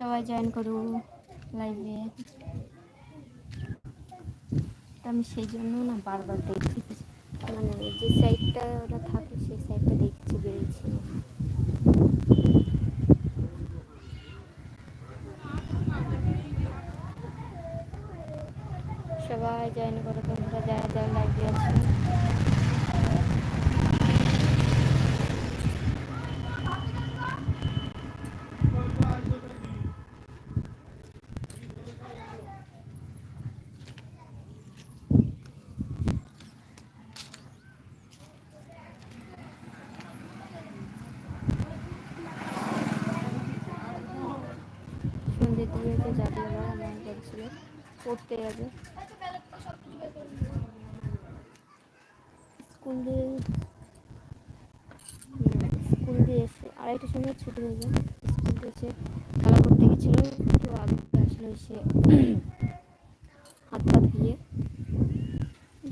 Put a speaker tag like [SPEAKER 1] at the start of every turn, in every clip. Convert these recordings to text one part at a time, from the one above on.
[SPEAKER 1] সবাই জয়েন করু লাইভে আমি সেই জন্য না বারবার দেখছি মানে যে সাইডটা ওরা থাকে, সেই সাইডটা দেখছি বেরিয়েছি সবাই জয়েন করো, তোমরা যারা যারা লাইভে আছে। সন্ধ্যের দিকে যাবে আবার আমার বলছিল পড়তে যাবে স্কুল দিয়ে স্কুল দিয়ে এসে আড়াইটার সময় ছুটি হয়ে যায়। স্কুল দিয়ে এসে খেলা করতে গেছিল। একটু আগে আসলো এসে হাত পা ধুয়ে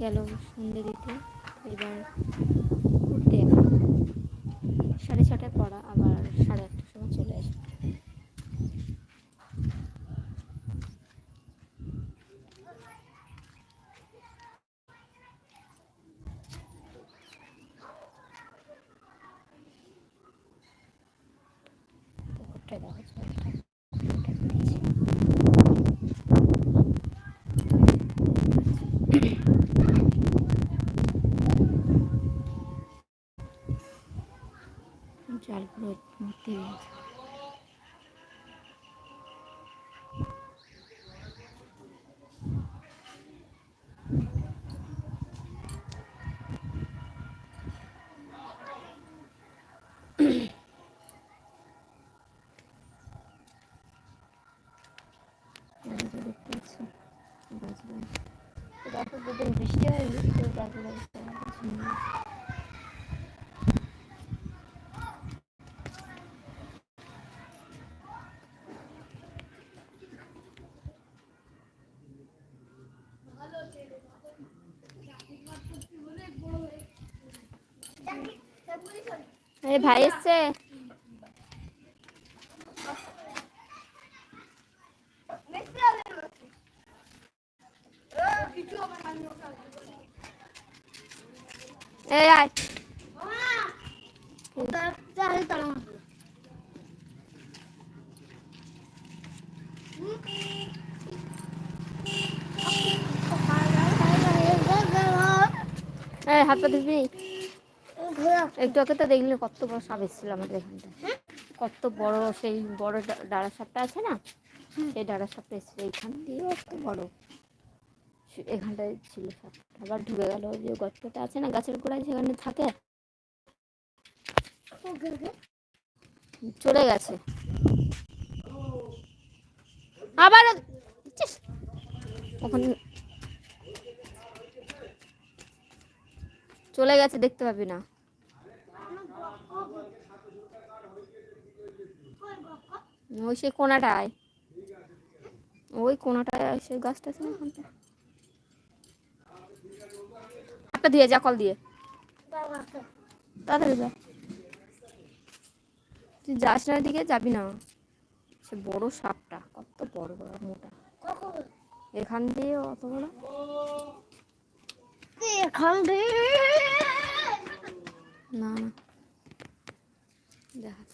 [SPEAKER 1] গেল সন্ধ্যে দিতে এবার ঘুরতে সাড়ে ছটায় পড়া, আবার সাড়ে আটটার সময় চলে আসবে পুকুরটা দেখা পুকুরটা জালগুলো দেখতে পাচ্ছ বৃষ্টি তো গাছগুলো। আরে ভাই এসছে? এই, আয়। এই, হাত পা ধুবি। একটু আগে তো দেখলি কত বড় সাপ এসেছিল আমাদের এখানটায়। কত বড় সেই বড় ডাড়া সাপটা আছে না? সেই ডাড়া সাপটা এসেছিল এইখান দিয়ে কত বড়। এখানটায় ছিল সাপটা। আবার ঢুকে গেল যে গর্তটা আছে না গাছের গোড়ায় যেখানে থাকে। চলে গেছে। আবার ওখানে চলে গেছে দেখতে পাবি না। ওই সেই কোনাটায়। ওই কোনাটায় সেই গাছটা আছে না হাতটা দিয়ে যা, কল দিয়ে। তুই যাস না দিকে যাবি না। সে বড় সাপটা, কত বড় বড়, মোটা। এখান দিয়ে অত বড়? না না দেখা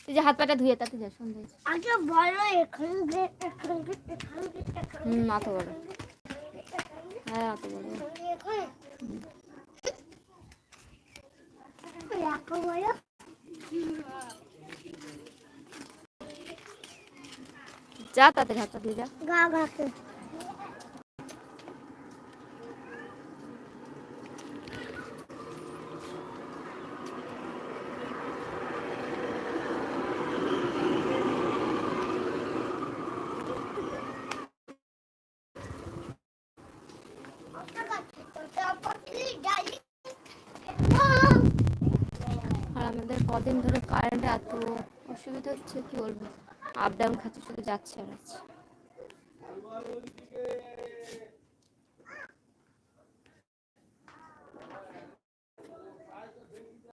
[SPEAKER 1] তুই যে হাত পাটা ধুয়ে তাতে যা সন্ধ্যে হয়েছে।
[SPEAKER 2] আগে বলো এখন থেকে এখান থেকে এখান এখান
[SPEAKER 1] হুম অত বড় হ্যাঁ অত বড়
[SPEAKER 2] থেকে বলো।
[SPEAKER 1] যা তাতে হাত পা ধুয়ে যা।
[SPEAKER 2] গা গাছে
[SPEAKER 1] আর আমাদের কদিন ধরে কারেন্টে এত অসুবিধা হচ্ছে, কি বলব? আপ ডাউন খাচ্ছে শুধু যাচ্ছে আর আছে।